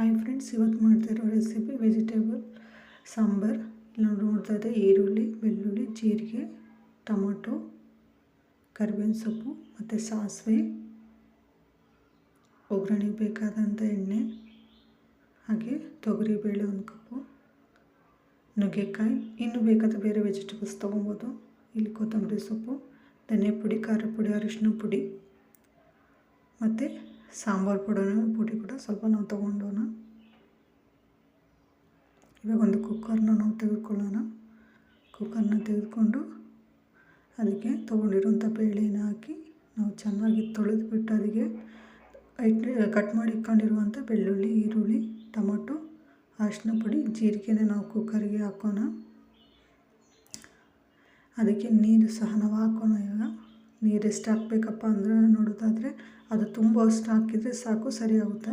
Hi friends, ಇವತ್ತು ಮಾಡ್ತಾಯಿರೋ recipe vegetable sambar. ನಾವು ನೋಡ್ತಾ ಇದ್ದೆ, ಈರುಳ್ಳಿ, ಬೆಳ್ಳುಳ್ಳಿ, ಜೀರಿಗೆ, ಟೊಮೊಟೊ, ಕರಿಬೇವಿನ ಸೊಪ್ಪು ಮತ್ತು ಸಾಸಿವೆ. ಒಗ್ಗರಣೆಗೆ ಬೇಕಾದಂಥ ಎಣ್ಣೆ, ಹಾಗೆ ತೊಗರಿಬೇಳೆ ಒಂದು ಕಪ್ಪು, ನುಗ್ಗೆಕಾಯಿ, ಇನ್ನೂ ಬೇಕಾದ ಬೇರೆ ವೆಜಿಟೇಬಲ್ಸ್ ತೊಗೊಬೋದು. ಇಲ್ಲಿ ಕೊತ್ತಂಬರಿ ಸೊಪ್ಪು ಧನಿಯಾ ಪುಡಿ ಖಾರ ಪುಡಿ, ಅರಿಶಿನ ಪುಡಿ ಮತ್ತು ಸಾಂಬಾರು ಪುಡಿನ ಪುಡಿ ಕೂಡ ಸ್ವಲ್ಪ ನಾವು ತೊಗೊಂಡೋಣ. ಇವಾಗ ಒಂದು ಕುಕ್ಕರ್ನ ನಾವು ತೆಗೆದುಕೊಳ್ಳೋಣ. ಕುಕ್ಕರ್ನ ತೆಗೆದುಕೊಂಡು ಅದಕ್ಕೆ ತೊಗೊಂಡಿರೋಂಥ ಬೇಳೆನ ಹಾಕಿ ನಾವು ಚೆನ್ನಾಗಿ ತೊಳೆದುಬಿಟ್ಟು ಅದಕ್ಕೆ ಕಟ್ ಮಾಡಿ ಇಟ್ಕೊಂಡಿರುವಂಥ ಬೆಳ್ಳುಳ್ಳಿ, ಈರುಳ್ಳಿ, ಟೊಮೊಟೊ, ಅರಿಶಿನ ಪುಡಿ, ಜೀರಿಗೆನ ನಾವು ಕುಕ್ಕರಿಗೆ ಹಾಕೋಣ. ಅದಕ್ಕೆ ನೀರು ಸಹ ನಾವು ಹಾಕೋಣ ಇವಾಗ. ನೀರು ಎಷ್ಟು ಹಾಕ್ಬೇಕಪ್ಪ ಅಂದರೆ ನೋಡೋದಾದರೆ ಅದು ತುಂಬ ಅಷ್ಟು ಹಾಕಿದರೆ ಸಾಕು, ಸರಿಯಾಗುತ್ತೆ.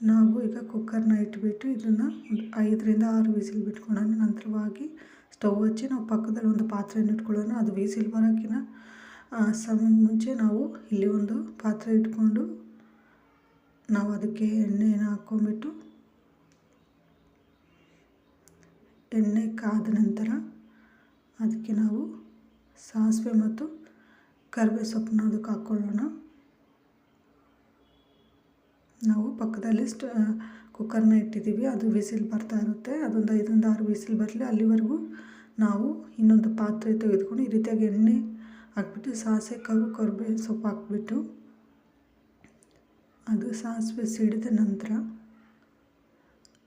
ನಾವು ಈಗ ಕುಕ್ಕರ್ನ ಇಟ್ಬಿಟ್ಟು ಇದನ್ನು ಐದರಿಂದ ಆರು ವಿಸಿಲ್ ಬಿಟ್ಕೊಳ್ಳೋಣ ನಂತರವಾಗಿ ಸ್ಟವ್ ಹಚ್ಚಿ ನಾವು ಪಕ್ಕದಲ್ಲಿ ಒಂದು ಪಾತ್ರೆಯನ್ನು ಇಟ್ಕೊಳ್ಳೋಣ. ಅದು ವಿಸಿಲ್ ಬರೋಕ್ಕಿಂತ ಸಮಯ ಮುಂಚೆ ನಾವು ಇಲ್ಲಿ ಒಂದು ಪಾತ್ರೆ ಇಟ್ಕೊಂಡು ನಾವು ಅದಕ್ಕೆ ಎಣ್ಣೆಯನ್ನು ಹಾಕ್ಕೊಂಬಿಟ್ಟು ಎಣ್ಣೆ ಕಾದ ನಂತರ ಅದಕ್ಕೆ ನಾವು ಸಾಸಿವೆ ಮತ್ತು ಕರಿಬೇವು ಸೊಪ್ಪನ್ನ ಅದಕ್ಕೆ ಹಾಕ್ಕೊಳ್ಳೋಣ. ನಾವು ಪಕ್ಕದಲ್ಲಿ ಸ್ಟ ಕುಕ್ಕರ್ನ ಇಟ್ಟಿದ್ದೀವಿ. ಅದು ವಿಸಿಲ್ ಬರ್ತಾ ಇರುತ್ತೆ. ಅದೊಂದು ಐದರಿಂದ ಆರು ವಿಸಿಲ್ ಬರಲಿ. ಅಲ್ಲಿವರೆಗೂ ನಾವು ಇನ್ನೊಂದು ಪಾತ್ರೆ ತೆಗೆದುಕೊಂಡು ಈ ರೀತಿಯಾಗಿ ಎಣ್ಣೆ ಹಾಕ್ಬಿಟ್ಟು ಸಾಸಿವೆ ಕರು, ಕರಿಬೇವು ಸೊಪ್ಪು ಹಾಕ್ಬಿಟ್ಟು ಅದು ಸಾಸಿವೆ ಸಿಡಿದ ನಂತರ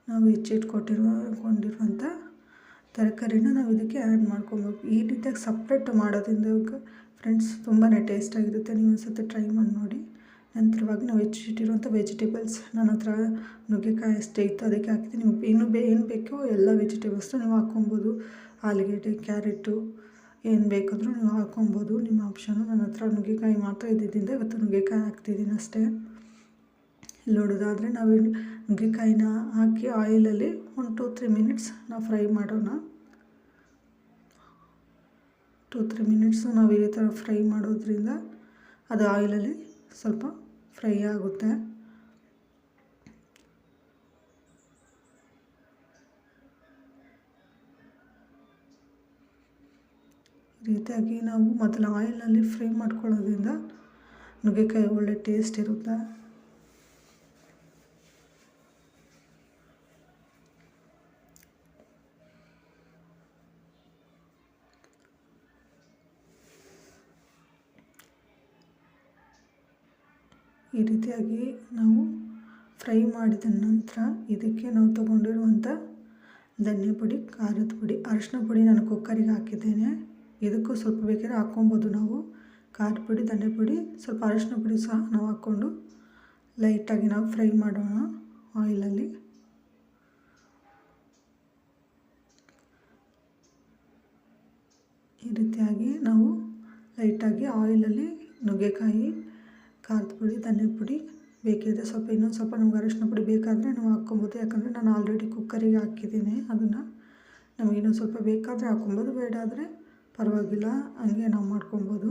ನಾವು ಹೆಚ್ಚಿಟ್ಕೊಟ್ಟಿರುವ ಕೊಂಡಿರುವಂಥ ತರಕಾರಿನ ನಾವು ಇದಕ್ಕೆ ಆ್ಯಡ್ ಮಾಡ್ಕೊಬೇಕು. ಈ ರೀತಿಯಾಗಿ ಸಪ್ರೇಟ್ ಮಾಡೋದ್ರಿಂದ ಫ್ರೆಂಡ್ಸ್ ತುಂಬಾ ಟೇಸ್ಟಾಗಿರುತ್ತೆ ನೀವು ಒಂದು ಸತಿ ಟ್ರೈ ಮಾಡಿ ನೋಡಿ. ನಂತರವಾಗಿ ನಾವು ಹೆಚ್ಚಿಟ್ಟಿರುವಂಥ ವೆಜಿಟೇಬಲ್ಸ್ ನನ್ನ ಹತ್ರ ನುಗ್ಗೆಕಾಯಿ ಅಷ್ಟೇ ಇತ್ತು. ಅದಕ್ಕೆ ಹಾಕಿದ್ದೀನಿ ನೀವು ಏನು ಬೇ ಏನು ಬೇಕೋ ಎಲ್ಲ ವೆಜಿಟೇಬಲ್ಸ್ನ ನೀವು ಹಾಕ್ಕೊಬೋದು. ಆಲೂಗೆಡ್ಡೆ ಕ್ಯಾರೆಟು ಏನು ಬೇಕಾದರೂ ನೀವು ಹಾಕ್ಕೊಬೋದು. ನಿಮ್ಮ ಆಪ್ಷನು ನನ್ನ ಹತ್ರ ನುಗ್ಗೆಕಾಯಿ ಮಾತ್ರ ಇದ್ದಿದ್ದರಿಂದ ಇವತ್ತು ನುಗ್ಗೆಕಾಯಿ ಹಾಕ್ತಿದ್ದೀನಿ ಅಷ್ಟೇ. ನೋಡೋದಾದರೆ ನಾವು ನುಗ್ಗೆಕಾಯಿನ ಹಾಕಿ ಆಯಿಲಲ್ಲಿ ಒನ್ ಟು ತ್ರೀ ಮಿನಿಟ್ಸ್ ನಾವು ಫ್ರೈ ಮಾಡೋಣ. ಟು ತ್ರೀ ಮಿನಿಟ್ಸು ನಾವು ಈ ಥರ ಫ್ರೈ ಮಾಡೋದ್ರಿಂದ ಅದು ಆಯಿಲಲ್ಲಿ ಸ್ವಲ್ಪ ಫ್ರೈ ಆಗುತ್ತೆ. ರೀತಿಯಾಗಿ ನಾವು ಮೊದಲು ಆಯಿಲಲ್ಲಿ ಫ್ರೈ ಮಾಡ್ಕೊಳ್ಳೋದ್ರಿಂದ ನುಗ್ಗೆಕಾಯಿ ಒಳ್ಳೆ ಟೇಸ್ಟ್ ಇರುತ್ತೆ. ಈ ರೀತಿಯಾಗಿ ನಾವು ಫ್ರೈ ಮಾಡಿದ ನಂತರ ಇದಕ್ಕೆ ನಾವು ತೊಗೊಂಡಿರುವಂಥ ಧನಿಯಾ ಪುಡಿ, ಖಾರದ ಪುಡಿ, ಅರಿಶಿನ ಪುಡಿ ನಾನು ಕುಕ್ಕರಿಗೆ ಹಾಕಿದ್ದೇನೆ. ಇದಕ್ಕೂ ಸ್ವಲ್ಪ ಬೇಕಾದ್ರೆ ಹಾಕ್ಕೊಬೋದು ನಾವು. ಖಾರದ ಪುಡಿ, ಧನಿಯಾ ಪುಡಿ, ಸ್ವಲ್ಪ ಅರಿಶಿನ ಪುಡಿ ಸಹ ನಾವು ಹಾಕ್ಕೊಂಡು ಲೈಟಾಗಿ ನಾವು ಫ್ರೈ ಮಾಡೋಣ ಆಯಿಲಲ್ಲಿ. ಈ ರೀತಿಯಾಗಿ ನಾವು ಲೈಟಾಗಿ ಆಯಿಲಲ್ಲಿ ನುಗ್ಗೆಕಾಯಿ ಖಾರದ ಪುಡಿ, ಧನಿಯಾ ಪುಡಿ ಬೇಕಿದ್ರೆ ಸ್ವಲ್ಪ, ಇನ್ನೊಂದು ಸ್ವಲ್ಪ ನಮ್ಗೆ ಅರಿಶಿನ ಪುಡಿ ಬೇಕಾದರೆ ನಾವು ಹಾಕ್ಕೊಬೋದು. ಯಾಕಂದರೆ ನಾನು ಆಲ್ರೆಡಿ ಕುಕ್ಕರಿಗೆ ಹಾಕಿದ್ದೀನಿ ಅದನ್ನು. ನಮಗೆ ಇನ್ನೊಂದು ಸ್ವಲ್ಪ ಬೇಕಾದರೆ ಹಾಕ್ಕೊಬೋದು, ಬೇಡ ಆದರೆ ಪರವಾಗಿಲ್ಲ, ಹಂಗೆ ನಾವು ಮಾಡ್ಕೊಬೋದು.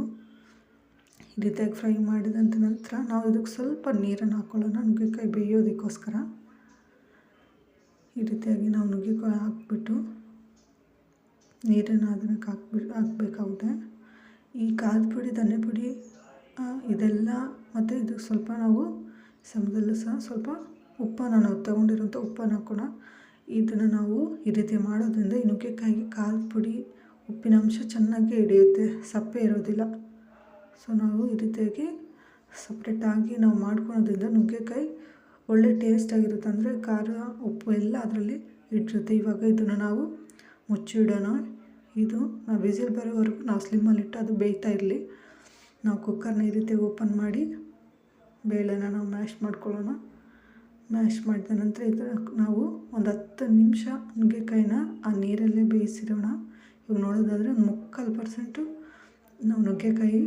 ಈ ರೀತಿಯಾಗಿ ಫ್ರೈ ಮಾಡಿದಂಥ ನಂತರ ನಾವು ಇದಕ್ಕೆ ಸ್ವಲ್ಪ ನೀರನ್ನು ಹಾಕ್ಕೊಳ್ಳೋಣ ನುಗ್ಗೆಕಾಯಿ ಬೇಯೋದಕ್ಕೋಸ್ಕರ. ಈ ರೀತಿಯಾಗಿ ನಾವು ನುಗ್ಗೆಕಾಯಿ ಹಾಕ್ಬಿಟ್ಟು ನೀರನ್ನು ಅದಕ್ಕೆ ಹಾಕ್ಬಿಟ್ಟು ಹಾಕಬೇಕಾಗುತ್ತೆ. ಈ ಖಾರದ ಪುಡಿ, ಧನ್ಯ ಪುಡಿ ಇದೆಲ್ಲ ಮತ್ತು ಇದಕ್ಕೆ ಸ್ವಲ್ಪ ನಾವು ಸಮದಲ್ಲೂ ಸಹ ಸ್ವಲ್ಪ ಉಪ್ಪನ್ನು ನಾವು ತೊಗೊಂಡಿರೋಂಥ ಉಪ್ಪನ್ನು ಕೂಡ ಇದನ್ನು ನಾವು ಈ ರೀತಿ ಮಾಡೋದ್ರಿಂದ ಈ ನುಗ್ಗೆಕಾಯಿಗೆ ಖಾರದ ಪುಡಿ, ಉಪ್ಪಿನ ಅಂಶ ಚೆನ್ನಾಗಿ ಹಿಡಿಯುತ್ತೆ, ಸಪ್ಪೆ ಇರೋದಿಲ್ಲ. ಸೊ ನಾವು ಈ ರೀತಿಯಾಗಿ ಸಪ್ರೇಟಾಗಿ ನಾವು ಮಾಡ್ಕೊಳೋದ್ರಿಂದ ನುಗ್ಗೆಕಾಯಿ ಒಳ್ಳೆ ಟೇಸ್ಟಾಗಿರುತ್ತೆ ಅಂದರೆ ಖಾರ, ಉಪ್ಪು ಎಲ್ಲ ಅದರಲ್ಲಿ ಇಟ್ಟಿರುತ್ತೆ. ಇವಾಗ ಇದನ್ನು ನಾವು ಮುಚ್ಚಿಡೋಣ. ಇದು, ನಾವು ವಿಸಿಲ್ ಬರೋವರೆಗೂ ನಾವು ಸ್ಲಿಮ್ಮಲ್ಲಿಟ್ಟು ಅದು ಬೇಯ್ತಾ ಇರಲಿ. ನಾವು ಕುಕ್ಕರ್ನ ಈ ರೀತಿ ಓಪನ್ ಮಾಡಿ ಬೇಳೆನ ನಾವು ಮ್ಯಾಶ್ ಮಾಡ್ಕೊಳ್ಳೋಣ. ಮ್ಯಾಶ್ ಮಾಡಿದ ನಂತರ ಇದರ ನಾವು ಒಂದು ಹತ್ತು ನಿಮಿಷ ನುಗ್ಗೆಕಾಯಿನ ಆ ನೀರಲ್ಲೇ ಬೇಯಿಸಿರೋಣ. ಇವಾಗ ನೋಡೋದಾದರೆ ಒಂದು ಮುಕ್ಕಾಲು ಪರ್ಸೆಂಟು ನಾವು ನುಗ್ಗೆಕಾಯಿ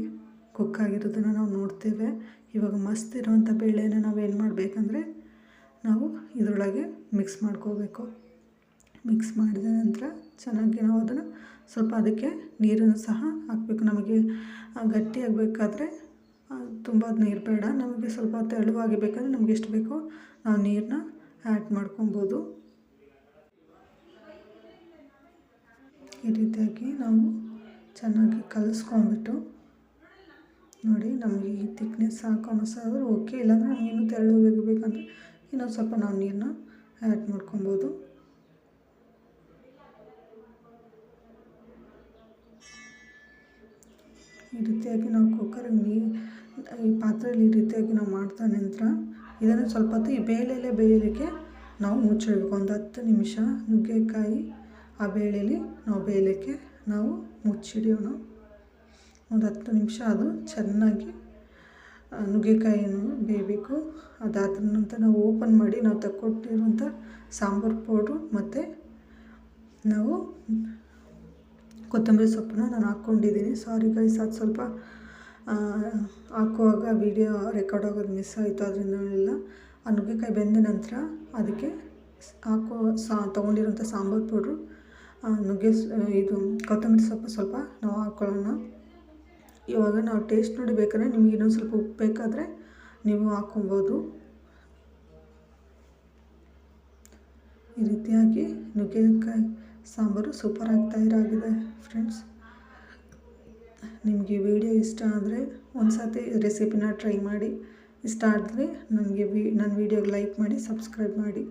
ಕುಕ್ ಆಗಿರೋದನ್ನು ನಾವು ನೋಡ್ತೇವೆ. ಇವಾಗ ಮಸ್ತ್ ಇರುವಂಥ ಬೇಳೆನ ನಾವು ಏನು ಮಾಡಬೇಕಂದ್ರೆ ನಾವು ಇದರೊಳಗೆ ಮಿಕ್ಸ್ ಮಾಡ್ಕೋಬೇಕು. ಮಿಕ್ಸ್ ಮಾಡಿದ ನಂತರ ಚೆನ್ನಾಗಿ ನಾವು ಅದನ್ನು ಸ್ವಲ್ಪ ಅದಕ್ಕೆ ನೀರನ್ನು ಸಹ ಹಾಕಬೇಕು. ನಮಗೆ ಗಟ್ಟಿಯಾಗಬೇಕಾದ್ರೆ ತುಂಬ ನೀರು ಬೇಡ. ನಮಗೆ ಸ್ವಲ್ಪ ತೆಳುವಾಗಿ ಬೇಕಂದರೆ ನಮ್ಗೆ ಎಷ್ಟು ಬೇಕೋ ನಾವು ನೀರನ್ನ ಆ್ಯಡ್ ಮಾಡ್ಕೊಬೋದು. ಈ ರೀತಿಯಾಗಿ ನಾವು ಚೆನ್ನಾಗಿ ಕಲಿಸ್ಕೊಂಬಿಟ್ಟು ನೋಡಿ ನಮಗೆ ಈ ತಿಕ್ನೆಸ್ ಸಾಕು ಅನ್ನಿಸೋದ್ರೆ ಓಕೆ ಇಲ್ಲಾಂದರೆ ಇನ್ನೂ ತೆಳು ಬೇಕಂದರೆ ಇನ್ನೊಂದು ಸ್ವಲ್ಪ ನಾವು ನೀರನ್ನ ಆ್ಯಡ್ ಮಾಡ್ಕೊಬೋದು. ಈ ರೀತಿಯಾಗಿ ನಾವು ಕುಕ್ಕರಿಗೆ ನೀರು ಈ ಪಾತ್ರೆಯಲ್ಲಿ ಈ ರೀತಿಯಾಗಿ ನಾವು ಮಾಡ್ತಾ ನಂತರ ಇದನ್ನು ಸ್ವಲ್ಪ ಹೊತ್ತು ಈ ಬೇಳೆಯಲ್ಲೇ ಬೇಯಲಿಕ್ಕೆ ನಾವು ಮುಚ್ಚಿಡಬೇಕು ಒಂದು ಹತ್ತು ನಿಮಿಷ ನುಗ್ಗೆಕಾಯಿ ಆ ಬೇಳೆಯಲ್ಲಿ ನಾವು ಬೇಯಲಿಕ್ಕೆ ನಾವು ಮುಚ್ಚಿಡೋಣ. ಒಂದು ಹತ್ತು ನಿಮಿಷ ಅದು ಚೆನ್ನಾಗಿ ನುಗ್ಗೆಕಾಯಿಯನ್ನು ಬೇಯಬೇಕು. ಅದಾದ ನಂತರ ನಾವು ಓಪನ್ ಮಾಡಿ ನಾವು ತಕ್ಕೊಟ್ಟಿರುವಂಥ ಸಾಂಬಾರು ಪೌಡ್ರು ಮತ್ತು ನಾವು ಕೊತ್ತಂಬರಿ ಸೊಪ್ಪನ್ನ ನಾನು ಹಾಕ್ಕೊಂಡಿದ್ದೀನಿ. ಸಾರಿ ಗೈಸ್ ಅದು ಸ್ವಲ್ಪ ಹಾಕುವಾಗ ವಿಡಿಯೋ ರೆಕಾರ್ಡ್ ಆಗೋದು ಮಿಸ್ ಆಯಿತು, ಅದರಿಂದ ಎಲ್ಲ ಆ ನುಗ್ಗೆಕಾಯಿ ಬೆಂದ ನಂತರ ಅದಕ್ಕೆ ಹಾಕೋ ಸಾ ತೊಗೊಂಡಿರೋಂಥ ಸಾಂಬಾರು ಪೌಡ್ರು ನುಗ್ಗೆ ಇದು ಕೊತ್ತಂಬರಿ ಸೊಪ್ಪು ಸ್ವಲ್ಪ ನಾವು ಹಾಕ್ಕೊಳ್ಳೋಣ ಇವಾಗ ನಾವು ಟೇಸ್ಟ್ ನೋಡಿ ಬೇಕಾದ್ರೆ ನಿಮ್ಗೆ ಇನ್ನೊಂದು ಸ್ವಲ್ಪ ಉಪ್ಪು ಬೇಕಾದರೆ ನೀವು ಹಾಕ್ಕೊಬೋದು. ಈ ರೀತಿಯಾಗಿ ನುಗ್ಗೆಕಾಯಿ ಸಾಂಬಾರು ಸೂಪರಾಗಿ ತಯಾರಾಗಿದೆ ಫ್ರೆಂಡ್ಸ್ ನಿಮಗೆ ವಿಡಿಯೋ ಇಷ್ಟ ಆದರೆ ಒಂದು ಸರ್ತಿ ರೆಸಿಪಿನ ಟ್ರೈ ಮಾಡಿ. ಇಷ್ಟ ಆದರೆ ನನಗೆ ವಿ ನನ್ನ ವಿಡಿಯೋಗೆ ಲೈಕ್ ಮಾಡಿ ಸಬ್ಸ್ಕ್ರೈಬ್ ಮಾಡಿ.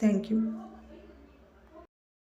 Thank you